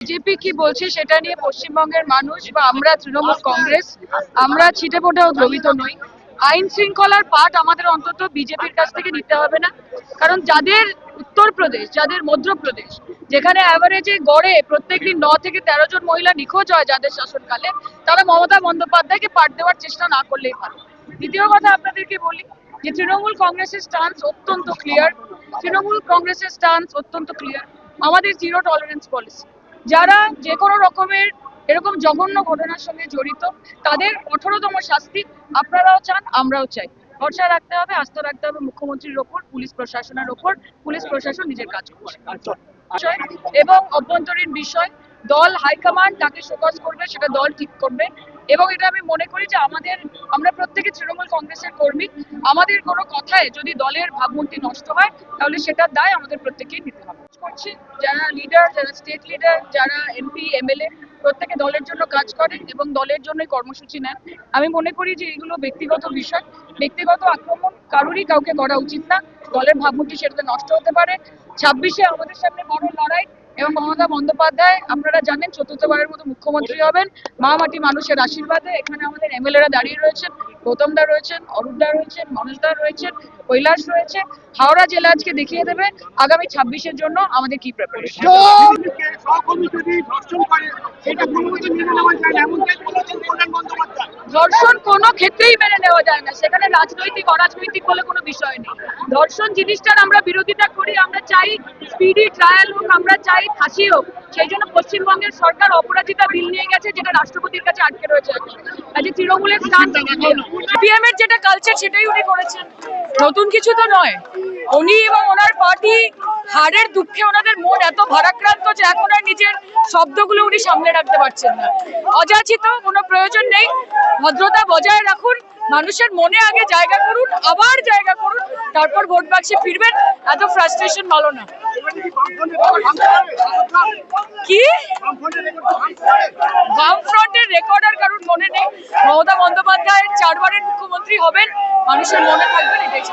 BJP কি বলছে সেটা নিয়ে পশ্চিমবঙ্গের মানুষ বা আমরা তৃণমূল কংগ্রেস, আমরা ছিটে ফোটাও দ্রবিত নই। আইন শৃঙ্খলার পাঠ আমাদের অন্তত বিজেপির কাছ থেকে নিতে হবে না। কারণ যাদের উত্তরপ্রদেশ, যাদের মধ্যপ্রদেশ, যেখানে অ্যাভারেজে গড়ে প্রত্যেকদিন ন থেকে তেরো জন মহিলা নিখোঁজ হয় যাদের শাসনকালে, তারা মমতা বন্দ্যোপাধ্যায়কে পাঠ দেওয়ার চেষ্টা না করলেই ভালো দ্বিতীয় কথা আপনাদেরকে বলি যে তৃণমূল কংগ্রেসের স্টান্স অত্যন্ত ক্লিয়ার তৃণমূল কংগ্রেসের স্টান্স অত্যন্ত ক্লিয়ার আমাদের জিরো টলারেন্স পলিসি যারা যে কোনো রকমের এরকম জঘন্য ঘটনার সঙ্গে জড়িত, তাদের কঠোরতম শাস্তি আপনারাও চান, আমরাও চাই। ভরসা রাখতে হবে, আস্থা রাখতে হবে মুখ্যমন্ত্রীর ওপর, পুলিশ প্রশাসনের ওপর, পুলিশ প্রশাসন নিজের কাজ করছে। এবং অভ্যন্তরীণ বিষয়, দল হাইকমান্ড তাকে শোকজ করবে, সেটা দল ঠিক করবে। এবং এটা আমি মনে করি যে আমাদের, আমরা প্রত্যেকে তৃণমূল কংগ্রেসের কর্মী, আমাদের কোনো কথায় যদি দলের ভাবমূর্তি নষ্ট হয়, তাহলে সেটার দায় আমাদের প্রত্যেকেই নিতে হবে। করছি, যারা লিডার স্টেট লিডার যারা এমপি এমএলএ প্রত্যেকে দলের জন্য কাজ করেন এবং দলের জন্যই কর্মসূচি নেন। আমি মনে করি যে এগুলো ব্যক্তিগত বিষয়। ব্যক্তিগত আক্রমণ কারোরই কাউকে করা উচিত না। দলের ভাবমূর্তি সেটাতে নষ্ট হতে পারে। ছাব্বিশে আমাদের সামনে বড় লড়াই। এবং মমতা বন্দ্যোপাধ্যায়, আপনারা জানেন চতুর্থবারের মতো মুখ্যমন্ত্রী হবেন। মা মাটি মানুষের আশীর্বাদে এখানে আমাদের এমএলএরা দাঁড়িয়ে রয়েছেন, গৌতম দা রয়েছেন, অরূপ দা রয়েছেন মনোজদা রয়েছেন, কৈলাস রয়েছে হাওড়া জেলা আজকে দেখিয়ে দেবে আগামী ছাব্বিশের জন্য আমাদের কি প্রিপারেশন ধর্ষণ কোনো ক্ষেত্রেই মেনে নেওয়া যায় না। সেখানে রাজনৈতিক, অরাজনৈতিক বলে কোনো বিষয় নেই। ধর্ষণ জিনিসটার আমরা বিরোধিতা করি, আমরা চাই স্পিডি ট্রায়াল হোক, আমরা চাই ফাঁসি হোক। সেই জন্য পশ্চিমবঙ্গের সরকার অপরাজিতা বিল নিয়ে গেছে, যেটা রাষ্ট্রপতির কাছে আটকে রয়েছে কাজে তৃণমূলের স্থান, সিপিএম এর যেটা কালচার সেটাই উনি করেছেন। নতুন কিছু তো নয়। উনি এবং ওনার পার্টি হারের দুঃখে ওনাদের মন এত ভারাক্রান্ত যে এখন আর নিজের শব্দগুলো উনি সামনে রাখতে পারছেন না। অযাচিত, কোনো প্রয়োজন নেই। ভদ্রতা বজায় রাখুন। মানুষের মনে আগে জায়গা করুন, আবার জায়গা করুন। তারপর ভোট বাক্সে ফিরবেন। এত ফ্রাস্ট্রেশন ভালো না। কি? বামফ্রন্টের রেকর্ডার কারণ মনে নেই? মমতা বন্দ্যোপাধ্যায় চারবারের মুখ্যমন্ত্রী হবেন, মানুষের মনে থাকবেন এটাই